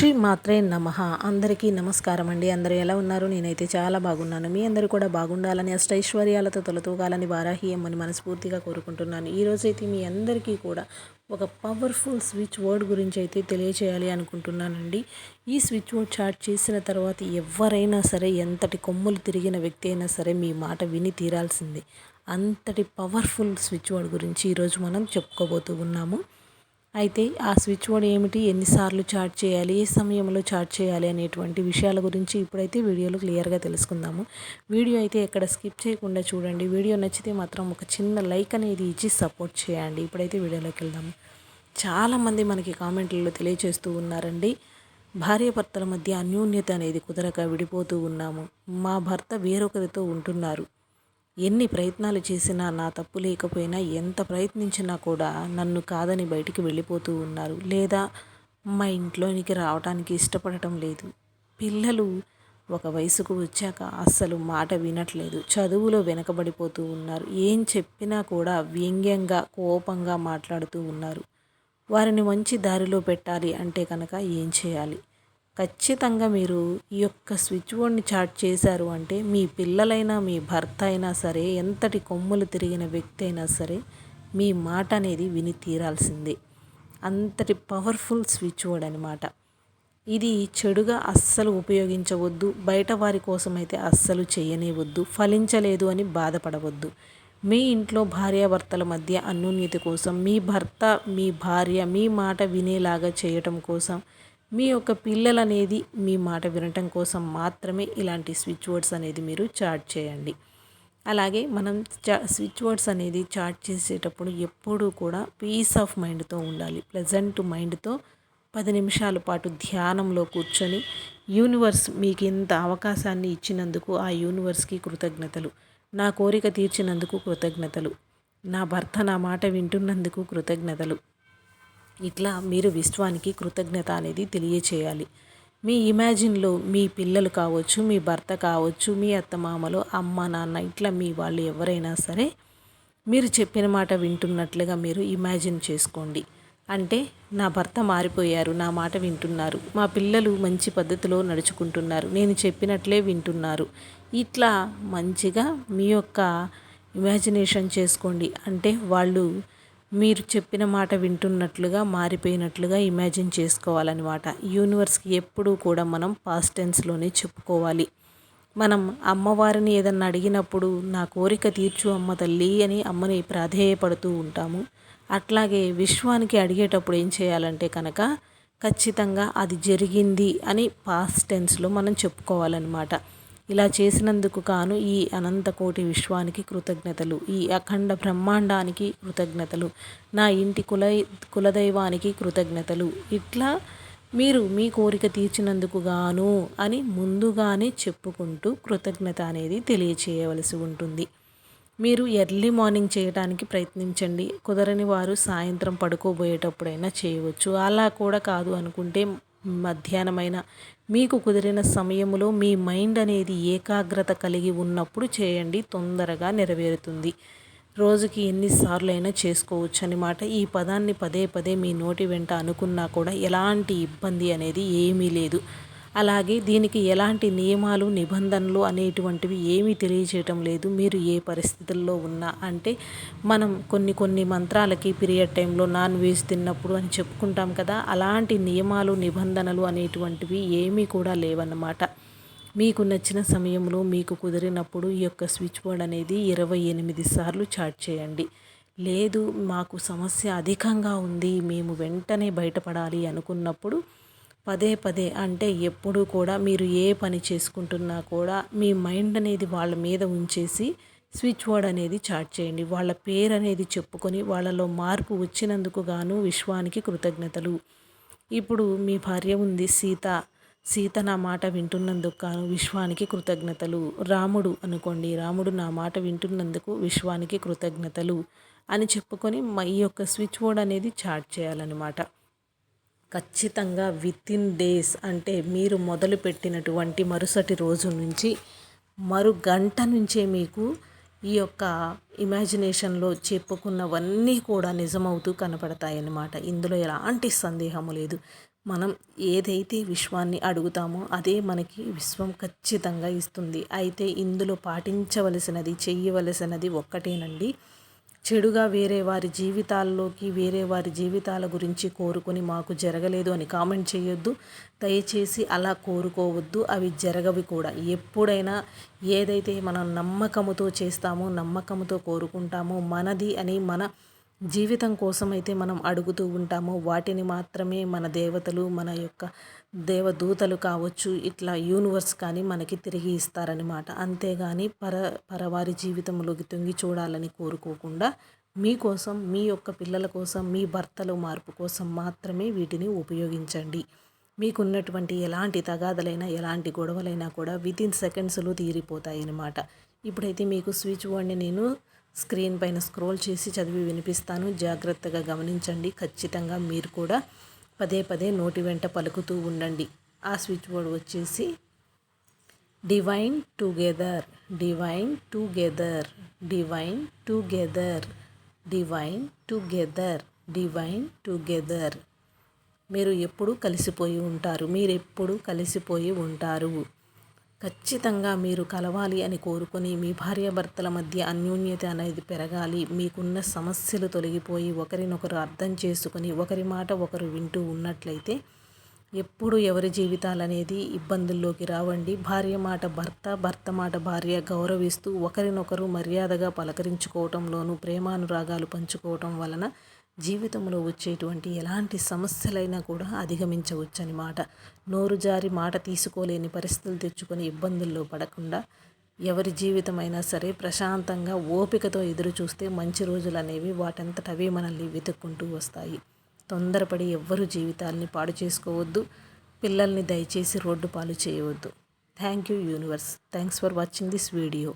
శ్రీ మాత్రే నమ. అందరికీ నమస్కారం అండి. అందరూ ఎలా ఉన్నారు? నేనైతే చాలా బాగున్నాను. మీ అందరూ కూడా బాగుండాలని అష్టైశ్వర్యాలతో తొలతూగాలని వారాహి అమ్మని మనస్ఫూర్తిగా కోరుకుంటున్నాను. ఈరోజు అయితే మీ అందరికీ కూడా ఒక పవర్ఫుల్ స్విచ్ వర్డ్ గురించి అయితే తెలియచేయాలి అనుకుంటున్నానండి. ఈ స్విచ్ వర్డ్ చాట్ చేసిన తర్వాత ఎవరైనా సరే ఎంతటి కొమ్ములు తిరిగిన వ్యక్తి అయినా సరే మీ మాట విని తీరాల్సిందే. అంతటి పవర్ఫుల్ స్విచ్ వర్డ్ గురించి ఈరోజు మనం చెప్పుకోబోతూ ఉన్నాము. అయితే ఆ స్విచ్ బోర్డ్ ఏమిటి? ఎన్నిసార్లు చార్జ్ చేయాలి? ఏ సమయంలో చార్జ్ చేయాలి? అనేటువంటి విషయాల గురించి ఇప్పుడైతే వీడియోలో క్లియర్గా తెలుసుకుందాము. వీడియో అయితే ఎక్కడ స్కిప్ చేయకుండా చూడండి. వీడియో నచ్చితే మాత్రం ఒక చిన్న లైక్ అనేది ఇచ్చి సపోర్ట్ చేయండి. ఇప్పుడైతే వీడియోలోకి వెళ్దాము చాలామంది మనకి కామెంట్లలో తెలియజేస్తూ ఉన్నారండి. భార్యాభర్తల మధ్య అన్యోన్యత అనేది కుదరక విడిపోతూ ఉన్నాము. మా భర్త వేరొకరితో ఉంటున్నారు. ఎన్ని ప్రయత్నాలు చేసినా నా తప్పు లేకపోయినా ఎంత ప్రయత్నించినా కూడా నన్ను కాదని బయటికి వెళ్ళిపోతూ ఉన్నారు. లేదా మా ఇంట్లోనికి రావడానికి ఇష్టపడటం లేదు. పిల్లలు ఒక వయసుకు వచ్చాక అస్సలు మాట వినట్లేదు. చదువులో వెనకబడిపోతూ ఉన్నారు. ఏం చెప్పినా కూడా వ్యంగ్యంగా కోపంగా మాట్లాడుతూ ఉన్నారు. వారిని మంచి దారిలో పెట్టాలి అంటే కనుక ఏం చేయాలి? ఖచ్చితంగా మీరు ఈ యొక్క స్విచ్ బోర్డ్ని చాట్ చేశారు అంటే మీ పిల్లలైనా మీ భర్త అయినా సరే ఎంతటి కొమ్ములు తిరిగిన వ్యక్తి అయినా సరే మీ మాట అనేది విని తీరాల్సిందే. అంతటి పవర్ఫుల్ స్విచ్ బోర్డ్ అనమాట ఇది చెడుగా అస్సలు ఉపయోగించవద్దు బయట వారి కోసం అయితే అస్సలు చేయనివద్దు ఫలించలేదు అని బాధపడవద్దు. మీ ఇంట్లో భార్యాభర్తల మధ్య అన్యోన్యత కోసం మీ భర్త మీ భార్య మీ మాట వినేలాగా చేయటం కోసం మీ యొక్క పిల్లలు అనేది మీ మాట వినటం కోసం మాత్రమే ఇలాంటి స్విచ్ వర్డ్స్ అనేది మీరు చాట్ చేయండి. అలాగే మనం స్విచ్ వర్డ్స్ అనేది చాట్ చేసేటప్పుడు ఎప్పుడూ కూడా పీస్ ఆఫ్ మైండ్తో ఉండాలి. ప్లెజెంట్ మైండ్తో పది నిమిషాల పాటు ధ్యానంలో కూర్చొని యూనివర్స్ మీకు ఇంత అవకాశాన్ని ఇచ్చినందుకు ఆ యూనివర్స్కి కృతజ్ఞతలు. నా కోరిక తీర్చినందుకు కృతజ్ఞతలు. నా భర్త నా మాట వింటున్నందుకు కృతజ్ఞతలు. ఇట్లా మీరు విశ్వానికి కృతజ్ఞత అనేది తెలియచేయాలి. మీ ఇమాజిన్లో మీ పిల్లలు కావచ్చు మీ భర్త కావచ్చు మీ అత్తమామలు అమ్మ నాన్న ఇట్లా మీ వాళ్ళు ఎవరైనా సరే మీరు చెప్పిన మాట వింటున్నట్లుగా మీరు ఇమాజిన్ చేసుకోండి. అంటే నా భర్త మారిపోయారు నా మాట వింటున్నారు మా పిల్లలు మంచి పద్ధతిలో నడుచుకుంటున్నారు నేను చెప్పినట్లే వింటున్నారు. ఇట్లా మంచిగా మీ యొక్క ఇమాజినేషన్ చేసుకోండి. అంటే వాళ్ళు మీరు చెప్పిన మాట వింటున్నట్లుగా మారిపోయినట్లుగా ఇమాజిన్ చేసుకోవాలన్నమాట. యూనివర్స్కి ఎప్పుడూ కూడా మనం పాస్ట్ టెన్స్లోనే చెప్పుకోవాలి. మనం అమ్మవారిని ఏదన్నా అడిగినప్పుడు నా కోరిక తీర్చు అమ్మ తల్లి అని అమ్మని ప్రాధేయపడుతూ ఉంటాము. అట్లాగే విశ్వానికి అడిగేటప్పుడు ఏం చేయాలంటే కనుక ఖచ్చితంగా అది జరిగింది అని పాస్ట్ టెన్స్లో మనం చెప్పుకోవాలన్నమాట. ఇలా చేసినందుకు కాను ఈ అనంతకోటి విశ్వానికి కృతజ్ఞతలు ఈ అఖండ బ్రహ్మాండానికి కృతజ్ఞతలు నా ఇంటి కుల కులదైవానికి కృతజ్ఞతలు. ఇట్లా మీరు మీ కోరిక తీర్చినందుకు గాను అని ముందుగానే చెప్పుకుంటూ కృతజ్ఞత అనేది తెలియచేయవలసి ఉంటుంది. మీరు ఎర్లీ మార్నింగ్ చేయడానికి ప్రయత్నించండి. కుదరని వారు సాయంత్రం పడుకోబోయేటప్పుడైనా చేయవచ్చు. అలా కూడా కాదు అనుకుంటే మధ్యాహ్నమైన మీకు కుదిరిన సమయంలో మీ మైండ్ అనేది ఏకాగ్రత కలిగి ఉన్నప్పుడు చేయండి. తొందరగా నెరవేరుతుంది. రోజుకి ఎన్నిసార్లు అయినా చేసుకోవచ్చు అనమాట ఈ పదాన్ని పదే పదే మీ నోటి వెంట అనుకున్నా కూడా ఎలాంటి ఇబ్బంది అనేది ఏమీ లేదు. అలాగే దీనికి ఎలాంటి నియమాలు నిబంధనలు అనేటువంటివి ఏమీ తెలియచేయటం లేదు. మీరు ఏ పరిస్థితుల్లో ఉన్నా అంటే మనం కొన్ని కొన్ని మంత్రాలకి పీరియడ్ టైంలో నాన్ వెజ్ తిన్నప్పుడు అని చెప్పుకుంటాం కదా అలాంటి నియమాలు నిబంధనలు అనేటువంటివి ఏమీ కూడా లేవన్నమాట. మీకు నచ్చిన సమయంలో మీకు కుదిరినప్పుడు ఈ యొక్క స్విచ్ బోర్డ్ అనేది ఇరవై ఎనిమిది సార్లు చాట్ చేయండి. లేదు మాకు సమస్య అధికంగా ఉంది మేము వెంటనే బయటపడాలి అనుకున్నప్పుడు పదే పదే అంటే ఎప్పుడూ కూడా మీరు ఏ పని చేసుకుంటున్నా కూడా మీ మైండ్ అనేది వాళ్ళ మీద ఉంచేసి స్విచ్ వర్డ్ అనేది చాట్ చేయండి. వాళ్ళ పేరు అనేది చెప్పుకొని వాళ్ళలో మార్పు వచ్చినందుకు గాను విశ్వానికి కృతజ్ఞతలు. ఇప్పుడు మీ భార్య ఉంది సీత. సీత నా మాట వింటున్నందుకు గాను విశ్వానికి కృతజ్ఞతలు. రాముడు అనుకోండి రాముడు నా మాట వింటున్నందుకు విశ్వానికి కృతజ్ఞతలు అని చెప్పుకొని ఈ యొక్క స్విచ్ బోర్డ్ అనేది చాట్ చేయాలన్నమాట. ఖచ్చితంగా విత్ ఇన్ డేస్ అంటే మీరు మొదలుపెట్టినటువంటి మరుసటి రోజు నుంచి మరు గంట నుంచే మీకు ఈ యొక్క ఇమాజినేషన్లో చెప్పుకున్నవన్నీ కూడా నిజమవుతూ కనపడతాయన్నమాట. ఇందులో ఎలాంటి సందేహము లేదు. మనం ఏదైతే విశ్వాన్ని అడుగుతామో అదే మనకి విశ్వం ఖచ్చితంగా ఇస్తుంది. అయితే ఇందులో పాటించవలసినది చెయ్యవలసినది ఒక్కటేనండి. చెడుగా వేరే వారి జీవితాల్లోకి వేరే వారి జీవితాల గురించి కోరుకొని మాకు జరగలేదు అని కామెంట్ చేయొద్దు. దయచేసి అలా కోరుకోవద్దు. అవి జరగవి కూడా. ఎప్పుడైనా ఏదైతే మనం నమ్మకముతో చేస్తామో నమ్మకంతో కోరుకుంటామో మనది అని మన జీవితం కోసం అయితే మనం అడుగుతూ ఉంటామో వాటిని మాత్రమే మన దేవతలు మన యొక్క దేవదూతలు కావచ్చు ఇట్లా యూనివర్స్ కానీ మనకి తిరిగి ఇస్తారనమాట అంతేగాని పర పరవారి జీవితంలోకి తొంగి చూడాలని కోరుకోకుండా మీకోసం మీ యొక్క పిల్లల కోసం మీ భర్తలు మార్పు కోసం మాత్రమే వీటిని ఉపయోగించండి. మీకున్నటువంటి ఎలాంటి తగాదలైనా ఎలాంటి గొడవలైనా కూడా వితిన్ సెకండ్స్లో తీరిపోతాయి అన్నమాట ఇప్పుడైతే మీకు స్విచ్ బోర్డ్ని నేను స్క్రీన్ పైన స్క్రోల్ చేసి చదివి వినిపిస్తాను. జాగ్రత్తగా గమనించండి. ఖచ్చితంగా మీరు కూడా పదే పదే నోటి వెంట పలుకుతూ ఉండండి. ఆ స్విచ్ బోర్డ్ వచ్చేసి divine together divine together divine together divine together divine together. మీరు ఎప్పుడు కలిసిపోయి ఉంటారు. మీరు ఎప్పుడు కలిసిపోయి ఉంటారు. ఖచ్చితంగా మీరు కలవాలి అని కోరుకొని మీ భార్యాభర్తల మధ్య అన్యోన్యత అనేది పెరగాలి. మీకున్న సమస్యలు తొలగిపోయి ఒకరినొకరు అర్థం చేసుకొని ఒకరి మాట ఒకరు వింటూ ఉన్నట్లయితే ఎప్పుడు ఎవరి జీవితాలు అనేది ఇబ్బందుల్లోకి రావండి. భార్య మాట భర్త భర్త మాట భార్య గౌరవిస్తూ ఒకరినొకరు మర్యాదగా పలకరించుకోవటంలోనూ ప్రేమానురాగాలు పంచుకోవటం వలన జీవితంలో వచ్చేటువంటి ఎలాంటి సమస్యలైనా కూడా అధిగమించవచ్చు అనమాట నోరు జారి మాట తీసుకోలేని పరిస్థితులు తెచ్చుకొని ఇబ్బందుల్లో పడకుండా ఎవరి జీవితమైనా సరే ప్రశాంతంగా ఓపికతో ఎదురు చూస్తే మంచి రోజులు అనేవి వాటంతటవే మనల్ని వెతుక్కుంటూ వస్తాయి. తొందరపడి ఎవ్వరు జీవితాల్ని పాడు చేసుకోవద్దు. పిల్లల్ని దయచేసి రోడ్డు పాలు చేయవద్దు. Thank you universe. Thanks for watching this video.